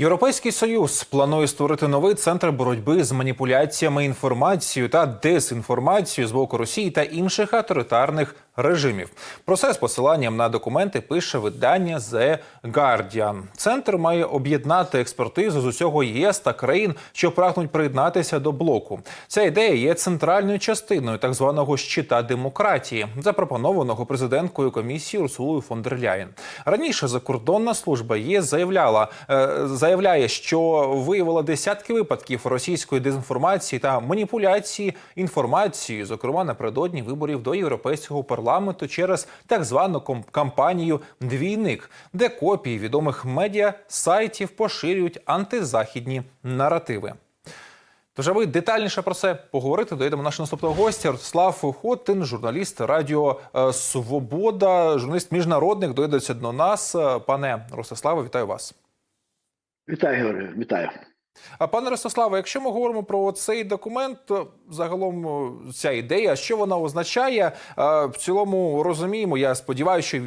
Європейський союз планує створити новий центр боротьби з маніпуляціями інформацією та дезінформацією з боку Росії та інших авторитарних режимів. Про це з посиланням на документи пише видання The Guardian. Центр має об'єднати експертизу з усього ЄС та країн, що прагнуть приєднатися до блоку. Ця ідея є центральною частиною так званого щита демократії, запропонованого президенткою комісії Урсулою фон дер Ляєн. Раніше закордонна служба ЄС заявляла е, заявляє, що виявила десятки випадків російської дезінформації та маніпуляції інформацією, зокрема напередодні виборів до європейського парламенту через так звану кампанію Двійник, де копії відомих медіа сайтів поширюють антизахідні наративи. Тож, аби детальніше про це поговорити, доїдемо нашого наступного гостя Ростислав Хотин, журналіст Радіо е, Свобода, журналіст міжнародник, доїдеться до нас. Е, Пане Ростиславе, вітаю вас. Вітаю, Георгію, вітаю. А пане Ростиславе, якщо ми говоримо про цей документ, загалом ця ідея, що вона означає, Е, в цілому розуміємо. Я сподіваюся, що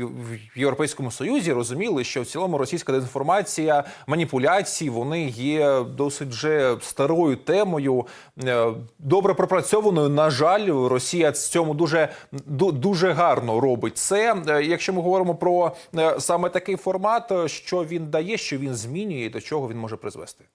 в Європейському Союзі розуміли, що в цілому російська дезінформація, маніпуляції вони є досить вже старою темою, е, добре пропрацьованою. На жаль, Росія з цьому дуже дуже гарно робить це. Е, Якщо ми говоримо про е, саме такий формат, е, що він дає, що він змінює, і до чого він може призвести.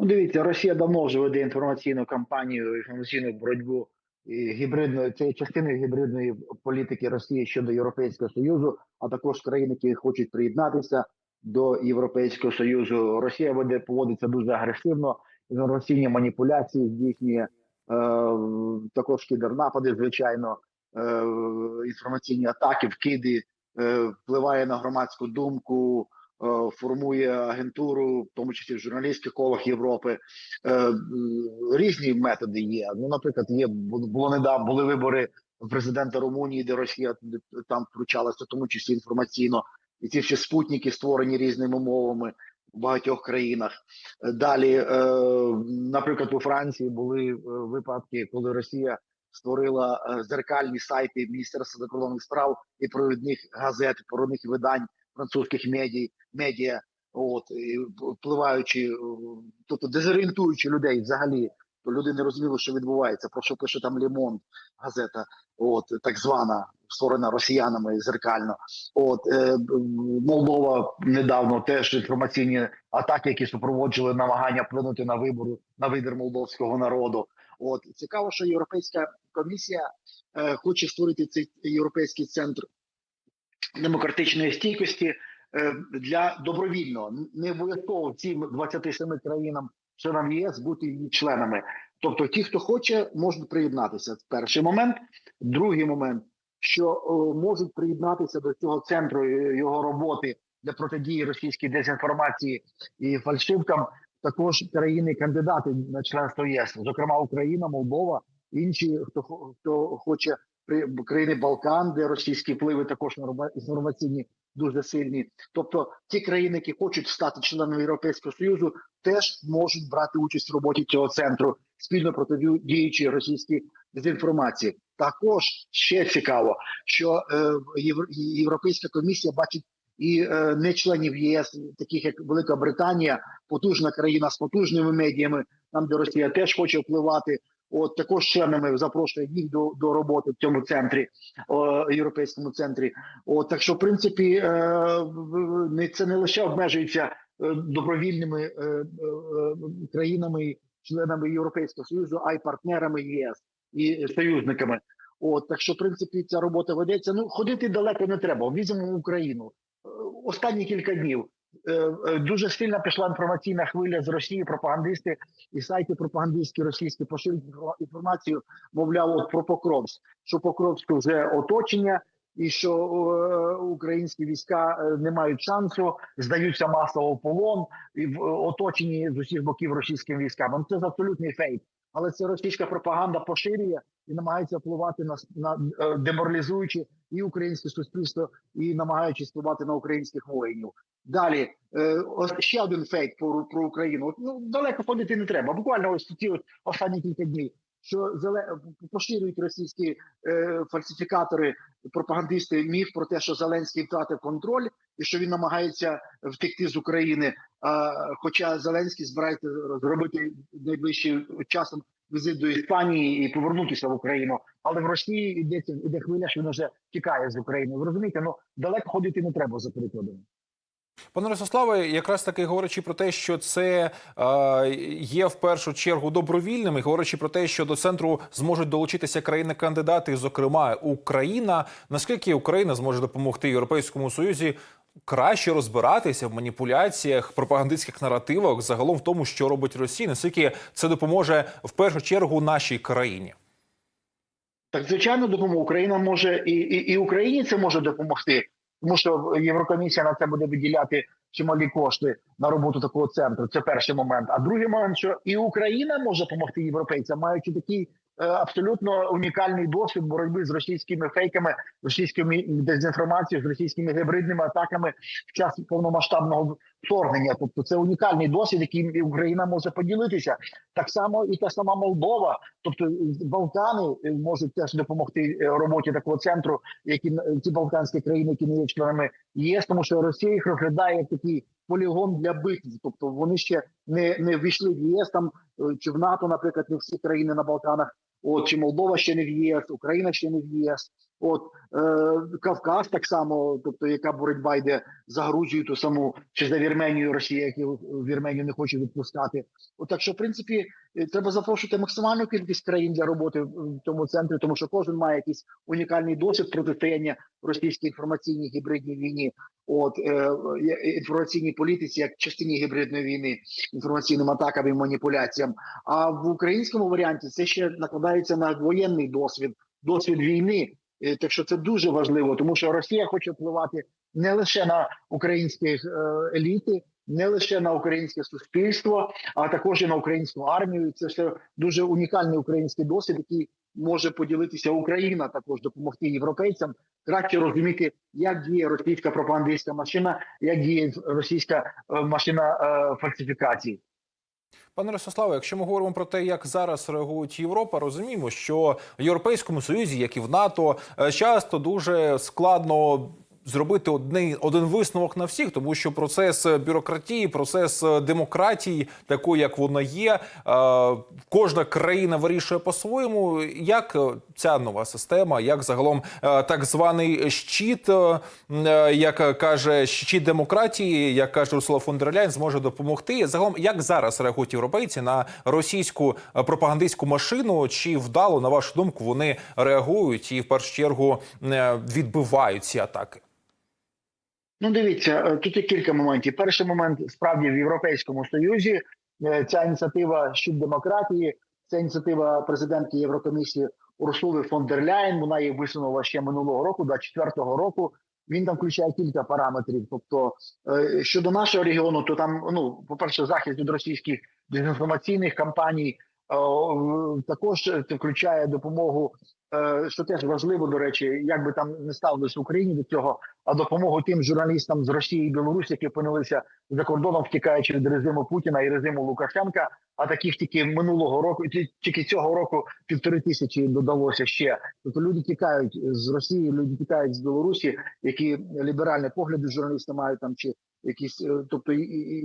Ну, дивіться, Росія давно вже веде інформаційну кампанію, інформаційну боротьбу гібридної це є частиною гібридної політики Росії щодо Європейського Союзу, а також країн, які хочуть приєднатися до Європейського Союзу. Росія веде поводиться дуже агресивно, інформаційні маніпуляції здійснює е, також кібернапади, звичайно, е, інформаційні атаки, вкиди, е, впливає на громадську думку. Е, Формує агентуру, в тому числі в журналістських колах Європи. Е, Різні методи є. Ну, наприклад, є бу- було недавно були вибори президента Румунії, де Росія там втручалася, в тому числі інформаційно, і ці всі спутники створені різними мовами в багатьох країнах. Далі, е, наприклад, у Франції були випадки, коли Росія створила зеркальні сайти Міністерства закордонних справ і провідних газет, провідних видань французьких медій, медіа, от і впливаючи, е, тобто дезорієнтуючи людей взагалі, то люди не розуміли, що відбувається. Про що пише там Лімон, газета, от так звана створена росіянами зеркально. От е, Молдова недавно теж інформаційні атаки, які супроводжували намагання вплинути на вибори на вибір молдовського народу. От цікаво, що Європейська комісія е, хоче створити цей європейський центр демократичної стійкості е, для добровільного не обов'язково цим 27 країнам членам ЄС бути її членами. Тобто, ті, хто хоче, можуть приєднатися. Це перший момент. Другий момент, що о, можуть приєднатися до цього центру е, його роботи для протидії російській дезінформації і фальшивкам. Також країни-кандидати на членство ЄС, зокрема Україна, Молдова, інші, хто хто хоче країни Балкан, де російські впливи також інформаційні дуже сильні. Тобто, ті країни, які хочуть стати членами Європейського союзу, теж можуть брати участь в роботі цього центру спільно протидіючи російській дезінформації. Також ще цікаво, що е, Європейська комісія бачить і е, не членів ЄС, таких як Велика Британія, потужна країна з потужними медіями, там де Росія теж хоче впливати. От також членами запрошує їх до, до роботи в цьому центрі, о, європейському центрі. От так що, в принципі, е, не це не лише обмежується е, добровільними е, країнами, членами Європейського союзу, а й партнерами ЄС і союзниками. От так що, в принципі, ця робота ведеться. Ну ходити далеко не треба. Візьмемо Україну. Останні кілька днів дуже сильно пішла інформаційна хвиля з Росії, пропагандисти і сайти пропагандистські російські поширюють інформацію, мовляв, от про Покровськ, що Покровську вже оточення, і що е, українські війська е, не мають шансу, здаються масово в полон і в е, оточенні з усіх боків російськими військами. Ну, Це абсолютний фейк. Але це російська пропаганда поширює і намагається впливати на, на е, деморалізуючи і українське суспільство, і намагаючись впливати на українських воїнів. Далі е, ще один фейк про, про Україну. Ну далеко ходити не треба. Буквально ось ці от останні кілька днів. що поширюють російські е, фальсифікатори, пропагандисти міф про те, що Зеленський втратив контроль і що він намагається втекти з України. А, хоча Зеленський збирається зробити найближчим часом візит до Іспанії і повернутися в Україну. Але в Росії йдеться іде хвиля, що він вже тікає з України. Ви розумієте, ну далеко ходити не треба за перекладом. Пане Ростиславе, якраз таки говорячи про те, що це е, є в першу чергу добровільним, і говорячи про те, що до центру зможуть долучитися країни-кандидати, зокрема Україна. Наскільки Україна зможе допомогти Європейському Союзі краще розбиратися в маніпуляціях, пропагандистських наративах, загалом в тому, що робить Росія, наскільки це допоможе в першу чергу нашій країні? Так, звичайно, допомога Україна може і, і, і Україні це може допомогти, тому що Єврокомісія на це буде виділяти чималі кошти на роботу такого центру. Це перший момент. А другий момент, що і Україна може допомогти європейцям, маючи такий абсолютно унікальний досвід боротьби з російськими фейками, російськими дезінформацією, з російськими гібридними атаками в час повномасштабного вторгнення. Тобто це унікальний досвід, яким Україна може поділитися. Так само і та сама Молдова, тобто Балкани е, можуть теж допомогти е, роботі такого центру, які е, ті балканські країни, які не є членами ЄС, тому що Росія їх розглядає такий полігон для битв. Тобто вони ще не не ввійшли в ЄС там е, чи в НАТО, наприклад, не всі країни на Балканах. От чи Молдова ще не в ЄС, Україна ще не в ЄС. От е, Кавказ так само, тобто яка боротьба йде за Грузію, ту саму чи за Вірменію, Росія, які в Вірменію не хоче відпускати. От так що, в принципі, е, треба запрошувати максимальну кількість країн для роботи в в цьому центрі, тому що кожен має якийсь унікальний досвід протистояння російській інформаційній гібридній війні. От е, е, інформаційній політиці як частині гібридної війни, інформаційним атакам і маніпуляціям. А в українському варіанті це ще накладається на воєнний досвід, досвід війни. Е, Так що це дуже важливо, тому що Росія хоче впливати не лише на українські е, еліти, не лише на українське суспільство, а також і на українську армію. Це все дуже унікальний український досвід, який може поділитися Україна, також допомогти європейцям краще розуміти, як діє російська пропагандистська машина, як діє російська е, машина фальсифікації. Пане Ростиславе, якщо ми говоримо про те, як зараз реагують Європа, розуміємо, що в Європейському Союзі, як і в НАТО, е, часто дуже складно. Зробити одний один висновок на всіх, тому що процес бюрократії, процес демократії, такої як вона є, е, кожна країна вирішує по-своєму. Як е, ця нова система, як загалом е, так званий щит, е, е, як каже щит демократії, як каже Урсула фон дер Ляйн, зможе допомогти. Загалом, як зараз реагують європейці на російську е, пропагандистську машину? Чи вдало на вашу думку вони реагують і в першу чергу е, відбивають ці атаки? Ну, дивіться, е, тут є кілька моментів. Перший момент справді в Європейському Союзі е, ця ініціатива щодо демократії, це ініціатива президентки Єврокомісії Урсули фон дер Ляйн. Вона її висунула ще минулого року, 24-го року. Він там включає кілька параметрів. Тобто е, щодо нашого регіону, то там, ну, по-перше, захист від російських дезінформаційних кампаній. Також це включає допомогу, що теж важливо, до речі, як би там не ставились в Україні до цього, а допомогу тим журналістам з Росії і Білорусі, які опинилися за кордоном, втікаючи від режиму Путіна і режиму Лукашенка. А таких тільки минулого року, ті- тільки цього року півтори тисячі додалося ще. Тобто люди тікають з Росії, люди тікають з Білорусі, які ліберальні погляди журналісти мають там чи якісь, е, тобто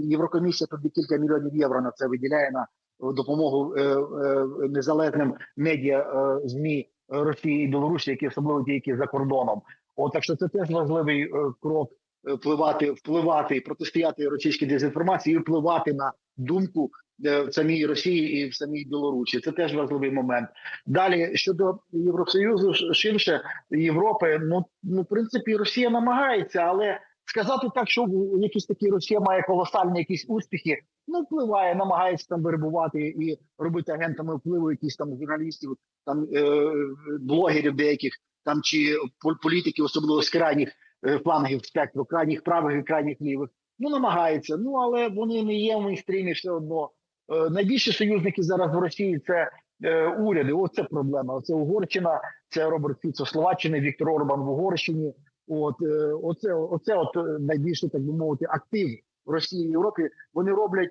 Єврокомісія тобі кілька мільйонів євро на це виділяє на допомогу е, е, незалежним медіа е, змі Росії і Білорусі, які особливо ті, які за кордоном. От так що це теж важливий е, крок е, впливати, впливати, протистояти російській дезінформації і впливати на думку е, в самій Росії і в самій Білорусі. Це теж важливий момент. Далі щодо Євросоюзу, ширше Європи, ну ну в принципі Росія намагається, але сказати так, що якісь такі Росія має колосальні якісь успіхи. Ну, впливає, намагається там вербувати і робити агентами впливу якісь там журналістів, там е, блогерів деяких, там чи пол- політиків, особливо з крайніх е, флангів спектру, крайніх правих і крайніх лівих. Ну намагається. Ну але вони не є в мейнстрімі все одно. Е, найбільші союзники зараз в Росії це е, уряди. Оце проблема. Це Угорщина, це Роберт Фіцо Словаччини, Віктор Орбан в Угорщині. От е, оце, оце от е, найбільше, так би мовити, актив Росії і Європі. Вони роблять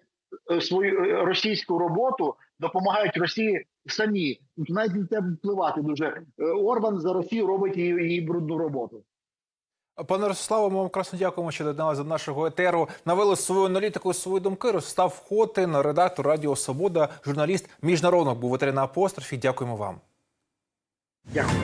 е, свою російську роботу допомагають Росії самі. Тут навіть не треба впливати дуже. Орбан за Росію робить її, її брудну роботу. Пане Ростиславе, ми вам красно дякуємо, що доєдналися до нашого етеру. Навели свою аналітику, свої думки. Ростав Хотин, редактор Радіо Свобода, журналіст міжнародних був ветерина апострофі. Дякуємо вам. Дякую.